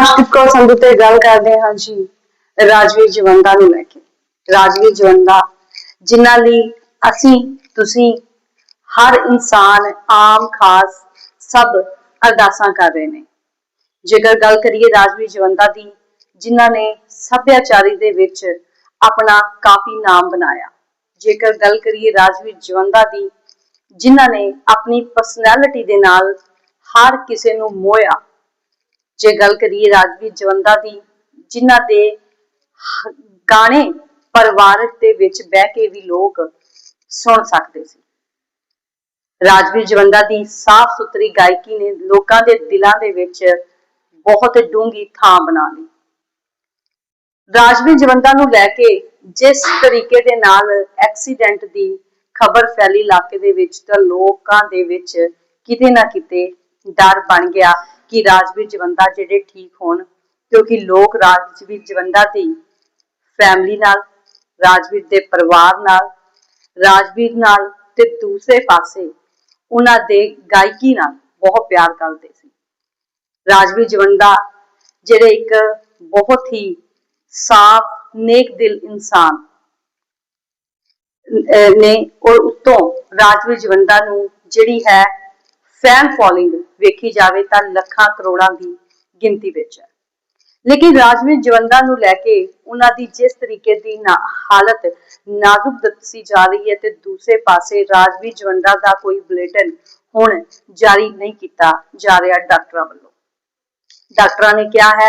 ਕਾਸ਼ਟਿਕ ਕੌਰ ਸੰਧੂ ਤੇ ਗੱਲ ਕਰਦੇ? ਹਾਂ ਜੀ। ਰਾਜਵੀਰ ਜਵੰਦਾ ਨੂੰ ਲੈ ਕੇ। ਰਾਜਵੀਰ ਜਵੰਦਾ, ਜਿਨ੍ਹਾਂ ਲਈ ਅਸੀਂ, ਤੁਸੀਂ ਹਰ ਇਨਸਾਨ ਆਮ, ਖਾਸ ਸਭ ਅਰਦਾਸਾਂ ਕਰ ਰਹੇ ਨੇ। ਜੇਕਰ ਗੱਲ ਕਰੀਏ ਰਾਜਵੀਰ ਜਵੰਦਾ ਦੀ, ਜਿਨ੍ਹਾਂ ਨੇ ਸੱਭਿਆਚਾਰੀ ਦੇ ਵਿੱਚ ਆਪਣਾ ਕਾਫੀ ਨਾਮ ਬਣਾਇਆ। ਜੇਕਰ ਗੱਲ ਕਰੀਏ ਰਾਜਵੀਰ ਜਵੰਦਾ ਦੀ, ਜਿਨ੍ਹਾਂ ਨੇ ਆਪਣੀ ਪਰਸਨੈਲਿਟੀ ਦੇ ਨਾਲ ਹਰ ਕਿਸੇ ਨੂੰ ਮੋਇਆ ਜੇ ਗੱਲ ਕਰੀਏ ਰਾਜਵੀਰ ਜਵੰਦਾ ਦੀ, ਜਿਨ੍ਹਾਂ ਦੇ ਗਾਣੇ ਪਰਿਵਾਰਕ ਦੇ ਵਿੱਚ ਬਹਿ ਕੇ ਵੀ ਲੋਕ ਸੁਣ ਸਕਦੇ ਸੀ। ਰਾਜਵੀਰ ਜਵੰਦਾ ਦੀ ਸਾਫ਼ ਸੁਥਰੀ ਗਾਇਕੀ ਨੇ ਲੋਕਾਂ ਦੇ ਦਿਲਾਂ ਦੇ ਵਿੱਚ ਬਹੁਤ ਡੂੰਗੀ ਥਾਂ ਬਣਾ ਲਈ। ਰਾਜਵੀਰ ਜਵੰਦਾ ਨੂੰ ਲੈ ਕੇ ਜਿਸ ਤਰੀਕੇ ਦੇ ਨਾਲ ਐਕਸੀਡੈਂਟ ਦੀ ਖਬਰ ਫੈਲੀ ਇਲਾਕੇ ਦੇ ਵਿੱਚ ਤਾਂ ਲੋਕਾਂ ਦੇ ਵਿੱਚ ਕਿਤੇ ਨਾ ਕਿਤੇ ਡਰ ਬਣ ਗਿਆ। ਕਿ ਰਾਜਵੀਰ ਜਵੰਦਾ ਜਿਹੜੇ ਠੀਕ ਹੋਣ, ਕਿਉਂਕਿ ਲੋਕ ਰਾਜਵੀਰ ਜਵੰਦਾ ਦੀ ਫੈਮਿਲੀ ਨਾਲ, ਰਾਜਵੀਰ ਦੇ ਪਰਿਵਾਰ ਨਾਲ, ਰਾਜਵੀਰ ਨਾਲ ਤੇ ਦੂਸਰੇ ਪਾਸੇ ਉਹਨਾਂ ਦੇ ਗਾਇਕੀ ਨਾਲ ਬਹੁਤ ਪਿਆਰ ਕਰਦੇ ਸੀ। ਰਾਜਵੀਰ ਜਵੰਦਾ ਜਿਹੜੇ ਇੱਕ ਬਹੁਤ ਹੀ ਸਾਫ਼, ਨੇਕ ਦਿਲ ਇਨਸਾਨ ਨੇ, ਔਰ ਉਤੋਂ ਰਾਜਵੀਰ ਜਵੰਦਾ ਨੂੰ ਜਿਹੜੀ ਹੈ ਫੈਨ ਫੋਲੋਇੰਗ ਵੇਖੀ ਜਾਵੇ ਤਾਂ ਲੱਖਾਂ ਕਰੋੜਾਂ ਦੀ ਗਿਣਤੀ ਵਿੱਚ ਹੈ। ਲੇਕਿਨ ਰਾਜਵੀਰ ਜਵੰਦਾ ਨੂੰ ਲੈ ਕੇ ਉਹਨਾਂ ਦੀ ਜਿਸ ਤਰੀਕੇ ਦੀ ਹਾਲਤ ਨਾਜ਼ੁਕ ਦੱਸੀ ਜਾ ਰਹੀ ਹੈ ਤੇ ਦੂਸਰੇ ਪਾਸੇ ਰਾਜਵੀਰ ਜਵੰਦਾ ਦਾ ਕੋਈ ਬੁਲੇਟਿਨ ਹੁਣ ਜਾਰੀ ਨਹੀਂ ਕੀਤਾ ਜਾ ਰਿਹਾ ਡਾਕਟਰਾਂ ਵੱਲੋਂ। ਡਾਕਟਰਾਂ ਨੇ ਕਿਹਾ ਹੈ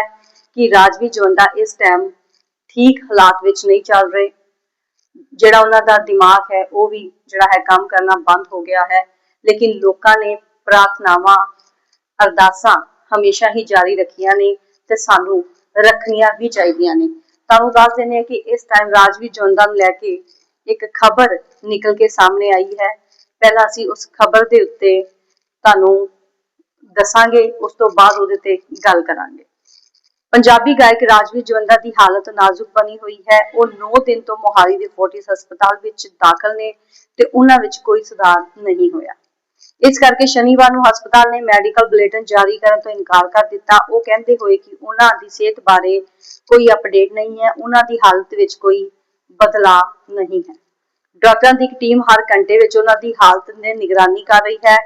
ਕਿ ਰਾਜਵੀਰ ਜਵੰਦਾ ਇਸ ਟਾਈਮ ਠੀਕ ਹਾਲਾਤ ਵਿੱਚ ਨਹੀਂ ਚੱਲ ਰਹੇ। ਜਿਹੜਾ ਉਹਨਾਂ ਦਾ ਦਿਮਾਗ ਹੈ, ਉਹ ਵੀ ਜਿਹੜਾ ਹੈ ਕੰਮ ਕਰਨਾ ਬੰਦ ਹੋ ਗਿਆ ਹੈ। ਲੇਕਿਨ ਲੋਕਾਂ ਨੇ ਪ੍ਰਾਰਥਨਾਵਾਂ, ਅਰਦਾਸਾਂ ਹਮੇਸ਼ਾ ਹੀ ਜਾਰੀ ਰੱਖੀਆਂ ਨੇ ਤੇ ਸਾਨੂੰ ਰੱਖਣੀਆਂ ਵੀ ਚਾਹੀਦੀਆਂ ਨੇ। ਤੁਹਾਨੂੰ ਦੱਸ ਦਿੰਦੇ ਹਾਂ ਕਿ ਇਸ ਟਾਈਮ ਰਾਜਵੀਰ ਜਵੰਦਾ ਨੂੰ ਲੈ ਕੇ ਇੱਕ ਖਬਰ ਨਿਕਲ ਕੇ ਸਾਹਮਣੇ ਆਈ ਹੈ। ਪਹਿਲਾਂ ਅਸੀਂ ਉਸ ਖਬਰ ਦੇ ਉੱਤੇ ਤੁਹਾਨੂੰ ਦੱਸਾਂਗੇ, ਉਸ ਤੋਂ ਬਾਅਦ ਉਹਦੇ ਤੇ ਗੱਲ ਕਰਾਂਗੇ। ਪੰਜਾਬੀ ਗਾਇਕ ਰਾਜਵੀਰ ਜਵੰਦਾ ਦੀ ਹਾਲਤ ਨਾਜ਼ੁਕ ਬਣੀ ਹੋਈ ਹੈ। ਉਹ 9 ਦਿਨ ਤੋਂ ਮੋਹਾਲੀ ਦੇ ਫੋਰਟਿਸ ਹਸਪਤਾਲ ਵਿੱਚ ਦਾਖਲ ਨੇ ਤੇ ਉਹਨਾਂ ਵਿੱਚ ਕੋਈ ਸੁਧਾਰ ਨਹੀਂ ਹੋਇਆ। ਇਸ ਕਰਕੇ ਸ਼ਨੀਵਾਰ ਨੂੰ ਹਸਪਤਾਲ ਨੇ ਮੈਡੀਕਲ ਬੁਲੇਟਿਨ ਜਾਰੀ ਕਰਨ ਤੋਂ ਇਨਕਾਰ ਕਰ ਦਿੱਤਾ। ਉਹ ਕਹਿੰਦੇ ਹੋਏ ਕਿ ਉਹਨਾਂ ਦੀ ਸਿਹਤ ਬਾਰੇ ਕੋਈ ਅਪਡੇਟ ਨਹੀਂ ਹੈ। ਉਹਨਾਂ ਦੀ ਹਾਲਤ ਵਿੱਚ ਕੋਈ ਬਦਲਾਅ ਨਹੀਂ ਹੈ। ਡਾਕਟਰਾਂ ਦੀ ਇੱਕ ਟੀਮ ਹਰ ਘੰਟੇ ਵਿੱਚ ਉਹਨਾਂ ਦੀ ਹਾਲਤ ਦੀ ਨਿਗਰਾਨੀ ਕਰ ਰਹੀ ਹੈ।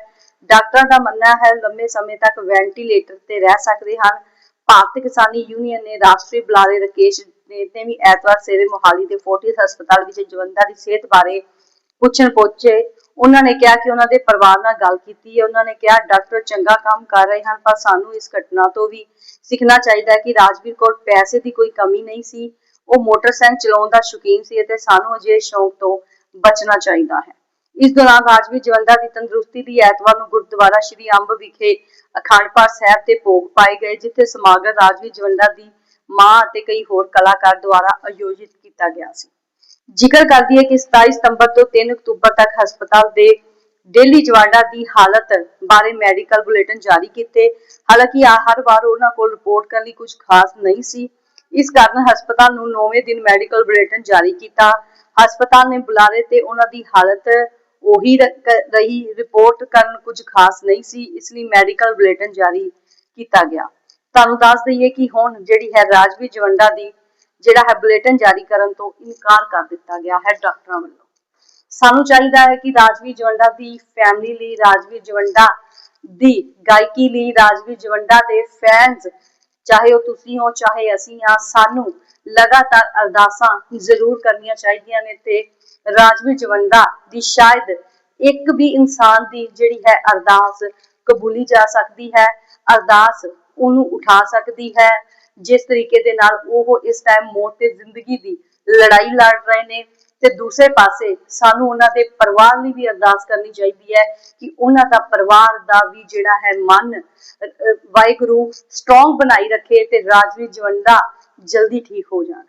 ਡਾਕਟਰਾਂ ਦਾ ਮੰਨਣਾ ਹੈ, ਲੰਮੇ ਸਮੇਂ ਤੱਕ ਵੈਂਟੀਲੇਟਰ ਤੇ ਰਹਿ ਸਕਦੇ ਹਨ। ਭਾਰਤੀ ਕਿਸਾਨੀ ਯੂਨੀਅਨ ਨੇ ਰਾਸ਼ਟਰੀ ਬੁਲਾਰੇ ਰਕੇਸ਼ ਨੇ ਵੀ ਐਤਵਾਰ ਸਵੇਰੇ ਮੋਹਾਲੀ ਦੇ ਫੋਰਟਿਸ ਹਸਪਤਾਲ ਵਿੱਚ ਜਵੰਦਾ ਦੀ ਸਿਹਤ ਬਾਰੇ ਪੁੱਛਣ ਪਹੁੰਚੇ ਉਹਨਾਂ ਨੇ ਕਿਹਾ ਕਿ ਉਹਨਾਂ ਦੇ ਪਰਿਵਾਰ ਨਾਲ ਗੱਲ ਕੀਤੀ ਹੈ। ਉਹਨਾਂ ਨੇ ਕਿਹਾ, ਡਾਕਟਰ ਚੰਗਾ ਕੰਮ ਕਰ ਰਹੇ ਹਨ, ਪਰ ਸਾਨੂੰ ਇਸ ਘਟਨਾ ਤੋਂ ਵੀ ਸਿੱਖਣਾ ਚਾਹੀਦਾ ਹੈ ਕਿ ਰਾਜਵੀਰ ਕੋਲ ਪੈਸੇ ਦੀ ਕੋਈ ਕਮੀ ਨਹੀਂ ਸੀ। ਉਹ ਮੋਟਰਸਾਈਕਲ ਚਲਾਉਣ ਦਾ ਸ਼ੌਕੀਨ ਸੀ ਅਤੇ ਸਾਨੂੰ ਅਜਿਹੇ ਸ਼ੌਕ ਤੋਂ ਬਚਣਾ ਚਾਹੀਦਾ ਹੈ। ਇਸ ਦੌਰਾਨ ਰਾਜਵੀਰ ਜਵੰਦਾ ਦੀ ਤੰਦਰੁਸਤੀ ਦੀ ਐਤਵਾਰ ਨੂੰ ਗੁਰਦੁਆਰਾ ਸ਼੍ਰੀ ਅੰਬ ਵਿਖੇ ਅਖੰਡ ਪਾਠ ਸਾਹਿਬ ਤੇ ਭੋਗ ਪਾਏ ਗਏ, ਜਿੱਥੇ ਸਮਾਗਮ ਰਾਜਵੀਰ ਜਵੰਦਾ ਦੀ ਮਾਂ ਅਤੇ ਕਈ ਹੋਰ ਕਲਾਕਾਰ ਦੁਆਰਾ ਆਯੋਜਿਤ ਕੀਤਾ ਗਿਆ ਸੀ। ਜ਼ਿਕਰ ਕਰਦੀ ਹੈ ਕਿ 27 ਸਤੰਬਰ ਤੋਂ 3 ਅਕਤੂਬਰ ਤੱਕ ਹਸਪਤਾਲ ਦੇ ਡੇਲੀ ਜਵਾੜਾ ਦੀ ਹਾਲਤ ਬਾਰੇ ਮੈਡੀਕਲ ਬੁਲੇਟਿਨ ਜਾਰੀ ਕੀਤੇ। ਹਾਲਾਂਕਿ ਹਰ ਵਾਰ ਉਹਨਾਂ ਕੋਲ ਰਿਪੋਰਟ ਕਰਨ ਲਈ ਕੁਝ ਖਾਸ ਨਹੀਂ ਸੀ। ਇਸ ਕਾਰਨ ਹਸਪਤਾਲ ਨੂੰ 9ਵੇਂ ਦਿਨ ਮੈਡੀਕਲ ਬੁਲੇਟਿਨ ਜਾਰੀ ਕੀਤਾ। ਹਸਪਤਾਲ ਨੇ ਬੁਲਾਰੇ ਤੇ ਉਹਨਾਂ ਦੀ ਹਾਲਤ ਉਹੀ ਰਹੀ। ਰਿਪੋਰਟ ਕਰਨ ਕੁਝ ਖਾਸ ਨਹੀਂ ਸੀ, ਇਸ ਲਈ ਮੈਡੀਕਲ ਬੁਲੇਟਿਨ ਜਾਰੀ ਕੀਤਾ ਗਿਆ। ਤੁਹਾਨੂੰ ਦੱਸ ਦਈਏ ਕਿ ਹੁਣ ਜਿਹੜੀ ਹੈ ਰਾਜਵੀ ਜਵੰਡਾ ਦੀ ਜਿਹੜਾ ਹੈ ਬੁਲੇਟਿਨ ਜਾਰੀ ਕਰਨ ਤੋਂ ਇਨਕਾਰ ਕਰ ਦਿੱਤਾ ਗਿਆ ਹੈ ਡਾਕਟਰਾਂ ਵੱਲੋਂ। ਸਾਨੂੰ ਚਾਹੀਦਾ ਹੈ ਕਿ ਰਾਜਵੀਰ ਜਵੰਡਾ ਦੀ ਫੈਮਿਲੀ ਲਈ, ਰਾਜਵੀਰ ਜਵੰਡਾ ਦੀ ਗਾਇਕੀ ਲਈ, ਰਾਜਵੀਰ ਜਵੰਡਾ ਦੇ ਫੈਨਸ ਚਾਹੇ ਉਹ ਤੁਸੀਂ ਹੋ, ਚਾਹੇ ਅਸੀਂ ਆ ਸਾਨੂੰ ਲਗਾਤਾਰ ਅਰਦਾਸਾਂ ਜ਼ਰੂਰ ਕਰਨੀਆਂ ਚਾਹੀਦੀਆਂ ਨੇ ਤੇ ਰਾਜਵੀਰ ਜਵੰਡਾ ਦੀ ਸ਼ਾਇਦ ਇੱਕ ਵੀ ਇਨਸਾਨ ਦੀ ਜਿਹੜੀ ਹੈ ਅਰਦਾਸ ਕਬੂਲੀ ਜਾ ਸਕਦੀ ਹੈ, ਅਰਦਾਸ ਉਹਨੂੰ ਉਠਾ ਸਕਦੀ ਹੈ ਜਿਸ ਤਰੀਕੇ ਦੇ ਨਾਲ ਉਹ ਇਸ ਟਾਈਮ ਮੌਤ ਤੇ ਜ਼ਿੰਦਗੀ ਦੀ ਲੜਾਈ ਲੜ ਰਹੇ ਨੇ ਤੇ ਦੂਸਰੇ ਪਾਸੇ ਸਾਨੂੰ ਉਹਨਾਂ ਦੇ ਪਰਿਵਾਰ ਲਈ ਵੀ ਅਰਦਾਸ ਕਰਨੀ ਚਾਹੀਦੀ ਹੈ ਕਿ ਉਹਨਾਂ ਦਾ ਪਰਿਵਾਰ ਦਾ ਵੀ ਜਿਹੜਾ ਹੈ ਮਨ ਵਾਹਿਗੁਰੂ ਸਟਰੋਂਗ ਬਣਾਈ ਰੱਖੇ ਤੇ ਰਾਜਵੀਰ ਜਵੰਡਾ ਜਲਦੀ ਠੀਕ ਹੋ ਜਾਣ।